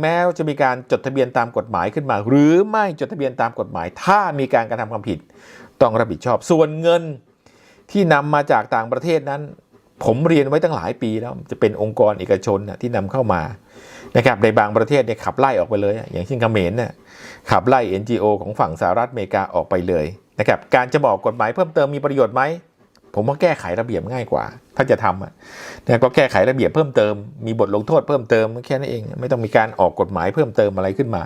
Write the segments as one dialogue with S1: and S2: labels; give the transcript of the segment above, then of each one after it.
S1: แม้จะมีการจดทะเบียนตามกฎหมายขึ้นมา หรือไม่จดทะเบียนตามกฎหมาย ถ้ามีการกระทำความผิดต้องรับผิดชอบ ส่วนเงินที่นำมาจากต่างประเทศนั้น ผมเรียนไว้ตั้งหลายปีแล้วจะเป็นองค์กรเอกชนที่นำเข้ามานะครับในบางประเทศเนี่ยขับไล่ออกไปเลยอะอย่างเช่นเขมรเนี่ยขับไล่ NGO ของฝั่งสหรัฐอเมริกาออกไปเลยนะครับการจะบอกกฎหมายเพิ่มเติมมีประโยชน์ไหม ผมว่าแก้ไขระเบียบง่ายกว่า ถ้าจะทำอะนะก็แก้ไขระเบียบเพิ่มเติม มีบทลงโทษเพิ่มเติมแค่นั้นเอง ไม่ต้องมีการออกกฎหมายเพิ่มเติมอะไรขึ้นมา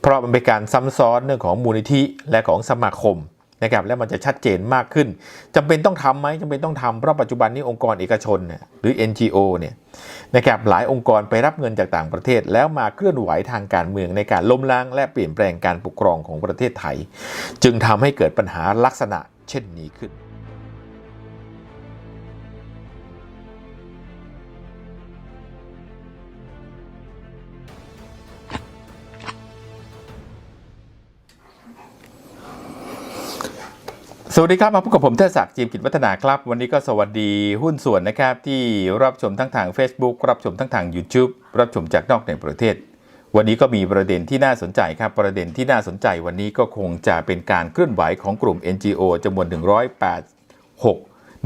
S1: เพราะมันเป็นการซ้ำซ้อนเรื่องของมูลนิธิและของสมาคมนะครับและมันจะชัดเจนมากขึ้นจำเป็นต้องทำไหมจำเป็นต้องทำเพราะปัจจุบันนี้องค์กรเอกชนหรือ NGO เนี่ยนะครับหลายองค์กรไปรับเงินจากต่างประเทศ แล้วมาเคลื่อนไหวทางการเมืองในการล้มล้าง และเปลี่ยนแปลงการปกครองของประเทศไทย จึงทำให้เกิดปัญหาลักษณะเช่นนี้ขึ้น สวัสดีครับ มาพบกับผมเทศศักดิ์จีมกิจวัฒนาครับ วันนี้ก็สวัสดีหุ้นส่วนนะครับ ที่รับชมทั้งทาง Facebook รับชมทั้งทาง YouTube รับชมจากนอกในประเทศ วันนี้ก็มีประเด็นที่น่าสนใจครับ ประเด็นที่น่าสนใจวันนี้ก็คงจะเป็นการเคลื่อนไหวของกลุ่ม NGO จำนวน 186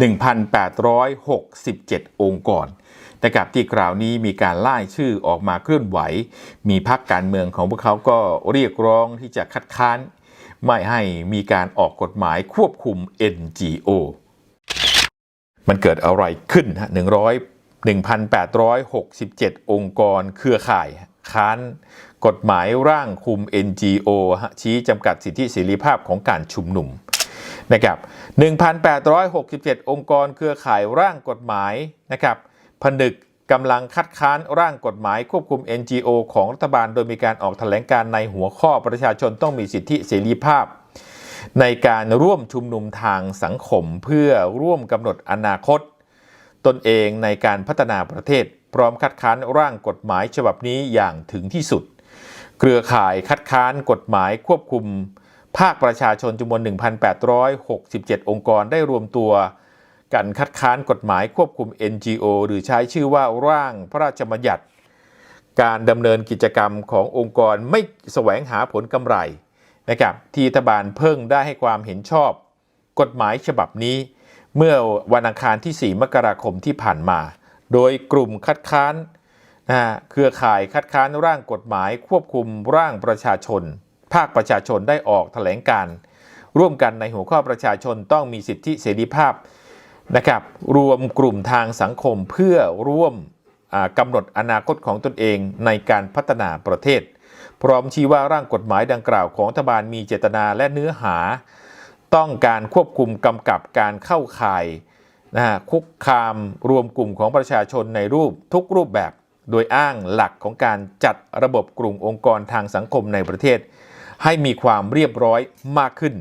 S1: 1,867 องค์กรนะครับที่คราวนี้มีการไล่ชื่อออกมาเคลื่อนไหว มีพรรคการเมืองของพวกเขาก็เรียกร้องที่จะคัดค้าน ไม่ให้มีการออกกฎหมายควบคุม NGO มันเกิดอะไรขึ้นฮะ100 1,867 องค์กรเครือข่าย ค้านกฎหมายร่างคุม NGO ชี้จำกัดสิทธิเสรีภาพของการชุมนุมนะครับ1,867 องค์กรเครือข่ายร่างกฎหมายนะครับผนึก กำลังคัดค้านร่างกฎหมายควบคุม NGO ของรัฐบาล โดยมีการออกแถลงการในหัวข้อประชาชนต้องมีสิทธิเสรีภาพ ในการร่วมชุมนุมทางสังคมเพื่อร่วมกำหนดอนาคต ตนเองในการพัฒนาประเทศ พร้อมคัดค้านร่างกฎหมายฉบับนี้อย่างถึงที่สุด เครือข่ายคัดค้านกฎหมายควบคุม ภาคประชาชนจำนวน 1,867 องค์กรได้รวมตัว กันคัดค้านกฎหมายควบคุม NGO หรือใช้ชื่อว่าร่างพระราชบัญญัติ การดำเนินกิจกรรมขององค์กรไม่แสวงหาผลกำไรนะครับที่รัฐบาลเพิ่งได้ให้ความเห็นชอบ กฎหมายฉบับนี้ เมื่อวันอังคารที่ 4 มกราคมที่ผ่านมา โดยกลุ่มคัดค้านนะเครือข่ายคัดค้านร่างกฎหมายควบคุมร่างประชาชน ภาคประชาชนได้ออกแถลงการณ์ร่วมกันในหัวข้อประชาชนต้องมีสิทธิเสรีภาพ นะครับรวมกลุ่มทางสังคมเพื่อร่วมกำหนดอนาคตของตนเองในการพัฒนาประเทศ พร้อมชี้ว่าร่างกฎหมายดังกล่าวของรัฐบาลมีเจตนาและเนื้อหา ต้องการควบคุมกำกับการเข้าข่ายนะฮะคุกคามรวมกลุ่มของประชาชนในรูปทุกรูปแบบ โดยอ้างหลักของการจัดระบบกลุ่มองค์กรทางสังคมในประเทศ ให้มีความเรียบร้อยมากขึ้น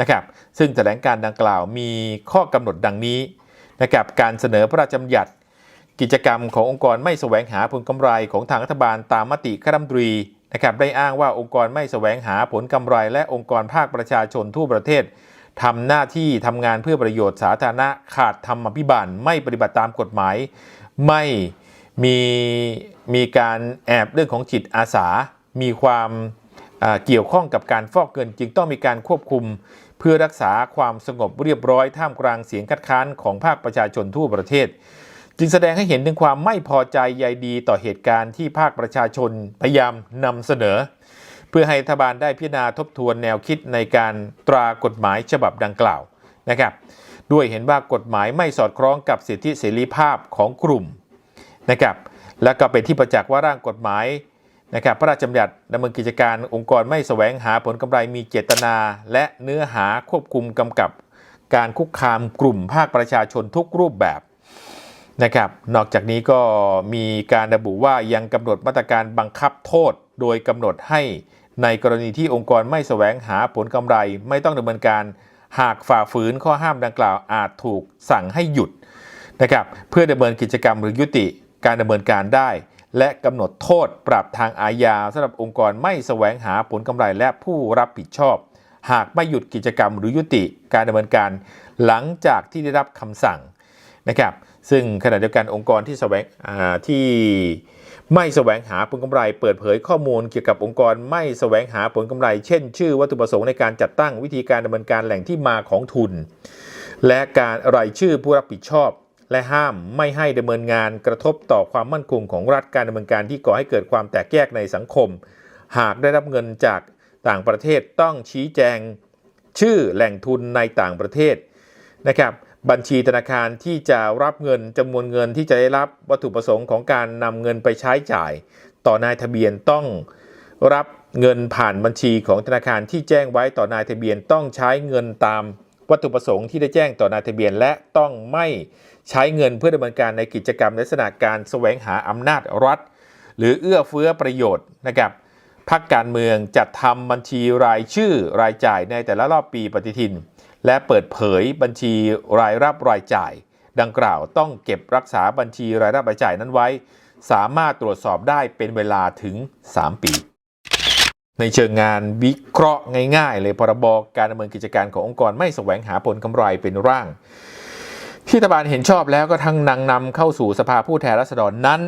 S1: นะครับซึ่งแถลงการดังกล่าวมีข้อกำหนดดังนี้นะครับการเสนอพระราชบัญญัติ กิจกรรมขององค์กรไม่แสวงหาผลกำไรของทางรัฐบาลตามมติคณะรัฐมนตรีนะครับได้อ้างว่าองค์กรไม่แสวงหาผลกำไร และองค์กรภาคประชาชนทั่วประเทศทำหน้าที่ทำงานเพื่อประโยชน์สาธารณะขาดธรรมพิบาลไม่ปฏิบัติตามกฎหมาย ไม่มีมีการแอบเรื่องของจิตอาสา มีความ เกี่ยวข้องกับการฟอกเงินจึงต้องมีการควบคุม เพื่อรักษาความสงบเรียบร้อยท่ามกลางเสียงคัดค้านของภาคประชาชนทั่วประเทศ จึงแสดงให้เห็นถึงความไม่พอใจใยดีต่อเหตุการณ์ที่ภาคประชาชนพยายามนำเสนอ เพื่อให้รัฐบาลได้พิจารณาทบทวนแนวคิดในการตรากฎหมายฉบับดังกล่าวนะครับด้วยเห็นว่ากฎหมายไม่สอดคล้องกับสิทธิเสรีภาพของกลุ่มนะครับและก็เป็นที่ประจักษ์ว่าร่างกฎหมาย นะครับพระราชบัญญัติดำเนินกิจการองค์กรไม่แสวงหาผลกำไรมีเจตนา และเนื้อหาควบคุมกำกับการคุกคามกลุ่มภาคประชาชนทุกรูปแบบนะครับนอกจากนี้ก็มีการระบุว่ายังกำหนดมาตรการบังคับโทษ โดยกำหนดให้ในกรณีที่องค์กรไม่แสวงหาผลกำไร ไม่ต้องดำเนินการหากฝ่าฝืนข้อห้ามดังกล่าวอาจถูกสั่งให้หยุดนะครับเพื่อดำเนินกิจกรรมหรือยุติการดำเนินการได้ และกำหนดโทษปรับทางอาญาสำหรับองค์กรไม่แสวงหาผลกำไรและผู้รับผิดชอบ หากไม่หยุดกิจกรรมหรือยุติการดำเนินการหลังจากที่ได้รับคำสั่งนะครับซึ่งขณะเดียวกันองค์กรที่แสวงที่ไม่แสวงหาผลกำไร เปิดเผยข้อมูลเกี่ยวกับองค์กรไม่แสวงหาผลกำไร เช่น ชื่อวัตถุประสงค์ในการจัดตั้งวิธีการดำเนินการแหล่งที่มาของทุน และการรายชื่อผู้รับผิดชอบ และห้ามไม่ให้ดำเนินงานกระทบต่อความมั่นคงของรัฐการดำเนินการที่ก่อให้เกิดความแตกแยกในสังคม หากได้รับเงินจากต่างประเทศต้องชี้แจงชื่อแหล่งทุนในต่างประเทศนะครับบัญชีธนาคารที่จะรับเงินจำนวนเงินที่จะได้รับวัตถุประสงค์ของการนำเงินไปใช้จ่าย ต่อนายทะเบียนต้องรับเงินผ่านบัญชีของธนาคารที่แจ้งไว้ต่อนายทะเบียนต้องใช้เงินตามวัตถุประสงค์ที่ได้แจ้งต่อนายทะเบียนและต้องไม่ ใช้เงินเพื่อดำเนินการในกิจกรรมลักษณะการแสวงหาอำนาจรัฐ หรือเอื้อเฟื้อประโยชน์นะครับพักการเมืองจัดทำบัญชีรายชื่อรายจ่ายในแต่ละรอบปีปฏิทิน และเปิดเผยบัญชีรายรับรายจ่าย ดังกล่าวต้องเก็บรักษาบัญชีรายรับรายจ่ายนั้นไว้ สามารถตรวจสอบได้เป็นเวลาถึง 3 ปี ในเชิงงานวิเคราะห์ง่าย ๆ เลยพรบการดำเนินกิจการขององค์กรไม่แสวงหาผลกำไรเป็นร่าง ที่รัฐบาลเห็นชอบแล้วก็ทั้งนางนำเข้าสู่สภาผู้แทนราษฎรนั้น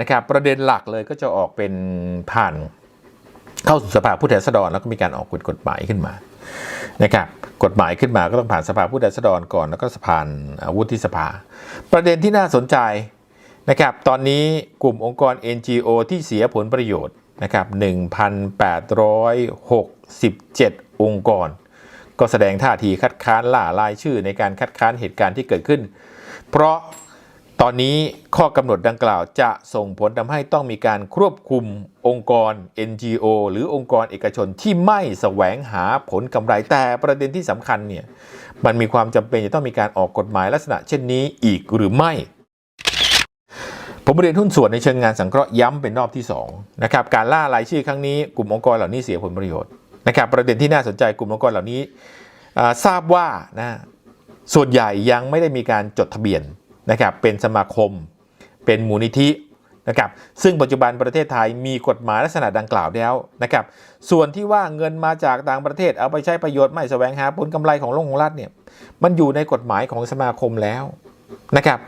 S1: นะครับประเด็นหลักเลยก็จะออกเป็นผ่านเข้าสู่สภาผู้แทนราษฎรแล้วก็มีการออกกฎหมายขึ้นมานะครับกฎหมายขึ้นมาก็ต้องผ่านสภาผู้แทนราษฎรก่อนแล้วก็สภาวุฒิสภา ประเด็นที่น่าสนใจนะครับตอนนี้กลุ่มองค์กร NGO ที่เสียผลประโยชน์นะครับ1,867 องค์กร ก็แสดงท่าทีคัดค้านล่ารายชื่อในการคัดค้านเหตุการณ์ที่เกิดขึ้น เพราะตอนนี้ข้อกำหนดดังกล่าวจะส่งผลทำให้ต้องมีการควบคุมองค์กร NGO หรือองค์กรเอกชนที่ไม่แสวงหาผลกำไรแต่ประเด็นที่สำคัญเนี่ยมันมีความจำเป็นจะต้องมีการออกกฎหมายลักษณะเช่นนี้อีกหรือไม่ ผมเรียนหุ้นส่วนในเชิงงานสังเคราะห์ย้ำเป็นรอบที่2นะครับการล่ารายชื่อครั้งนี้กลุ่มองค์กรเหล่านี้เสียผลประโยชน์ นะครับประเด็นที่น่าสนใจกลุ่มองค์กรเหล่านี้ทราบว่านะส่วนใหญ่ยังไม่ได้มีการจดทะเบียนนะครับเป็นสมาคม เป็นมูลนิธินะครับซึ่งปัจจุบันประเทศไทยมีกฎหมายลักษณะดังกล่าวแล้วนะครับส่วนที่ว่าเงินมาจากต่างประเทศเอาไปใช้ประโยชน์ไม่แสวงหาผลกำไรของโลกของรัฐเนี่ยมันอยู่ในกฎหมายของสมาคมแล้วนะครับ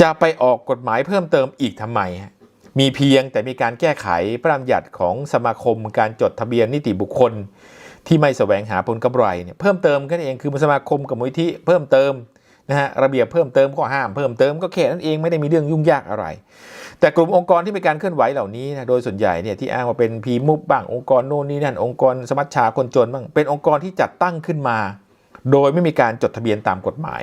S1: จะไปออกกฎหมายเพิ่มเติมอีกทำไมฮะ มีเพียงแต่มีการแก้ไขพระราชบัญญัติของสมาคมการจดทะเบียนนิติบุคคล ที่ไม่แสวงหาผลกำไรเนี่ยเพิ่มเติมกันเองคือสมาคมกับมูลที่เพิ่มเติมนะฮะระเบียบเพิ่มเติมก็ห้ามเพิ่มเติมก็แค่นั้นเองไม่ได้มีเรื่องยุ่งยากอะไร แต่กลุ่มองค์กรที่มีการเคลื่อนไหวเหล่านี้นะโดยส่วนใหญ่เนี่ยที่อ้างว่าเป็นพีมุบบ้างองค์กรโน่นนี่นั่นองค์กรสมัชชาคนจนบ้างเป็นองค์กรที่จัดตั้งขึ้นมา โดยไม่มีการจดทะเบียนตามกฎหมาย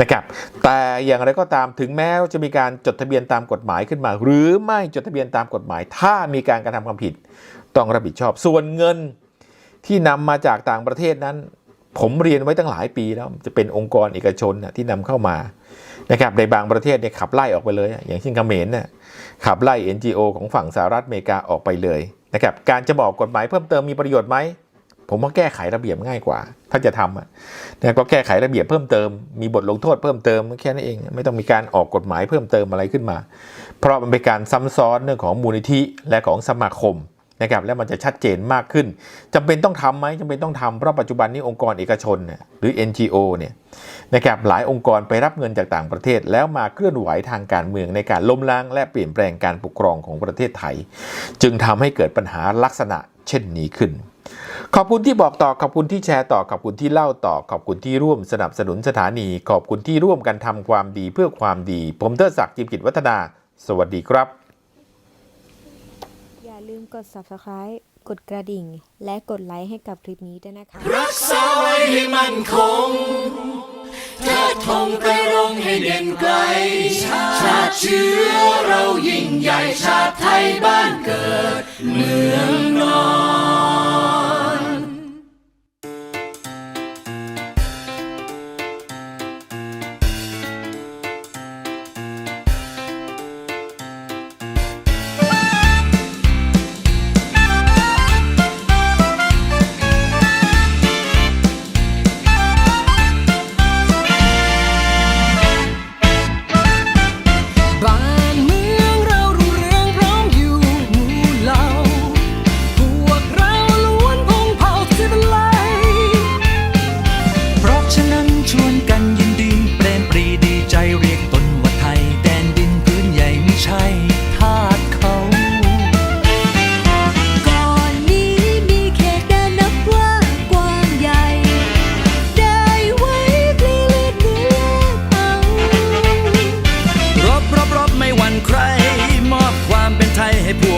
S1: นะครับ แต่อย่างไรก็ตามถึงแม้จะมีการจดทะเบียนตามกฎหมายขึ้นมา หรือไม่จดทะเบียนตามกฎหมาย ถ้ามีการกระทำความผิด ต้องรับผิดชอบ ส่วนเงินที่นำมาจากต่างประเทศนั้น ผมเรียนไว้ตั้งหลายปีแล้วจะเป็นองค์กรเอกชนนะที่นำเข้ามานะครับในบางประเทศเนี่ยขับไล่ออกไปเลย อย่างเช่นเขมรเนี่ยขับไล่ NGO ของฝั่งสหรัฐอเมริกาออกไปเลยนะครับการจะบอกกฎหมายเพิ่มเติมมีประโยชน์ไหม ผมว่าแก้ไขระเบียบง่ายกว่า ถ้าจะทำอะนะก็แก้ไขระเบียบเพิ่มเติม มีบทลงโทษเพิ่มเติมแค่นั้นเอง ไม่ต้องมีการออกกฎหมายเพิ่มเติมอะไรขึ้นมา เพราะมันเป็นการซ้ำซ้อนเรื่องของมูลนิธิและของสมาคม นะครับและมันจะชัดเจนมากขึ้นจำเป็นต้องทำไหมจำเป็นต้องทำเพราะปัจจุบันนี้องค์กรเอกชนเนี่ยหรือ NGO เนี่ยนะครับหลายองค์กรไปรับเงินจากต่างประเทศ แล้วมาเคลื่อนไหวทางการเมืองในการล้มล้าง และเปลี่ยนแปลงการปกครองของประเทศไทย จึงทำให้เกิดปัญหาลักษณะเช่นนี้ขึ้น ขอบคุณที่บอกต่อ ขอบคุณที่แชร์ต่อ ขอบคุณที่เล่าต่อ ขอบคุณที่ร่วมสนับสนุนสถานี ขอบคุณที่ร่วมกันทำความดีเพื่อความดี ผมเทิดศักดิ์จิมกิจวัฒนา สวัสดีครับ
S2: กด subscribe กดกระดิ่ง และกดไลค์ให้กับคลิปนี้ด้วยนะคะ
S3: รักษาไว้ให้มั่นคงเธอทงไปรงให้เด่นไกล ชาติเชื้อเรายิ่งใหญ่ชาติไทยบ้านเกิด เมืองนอน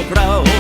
S3: crowd.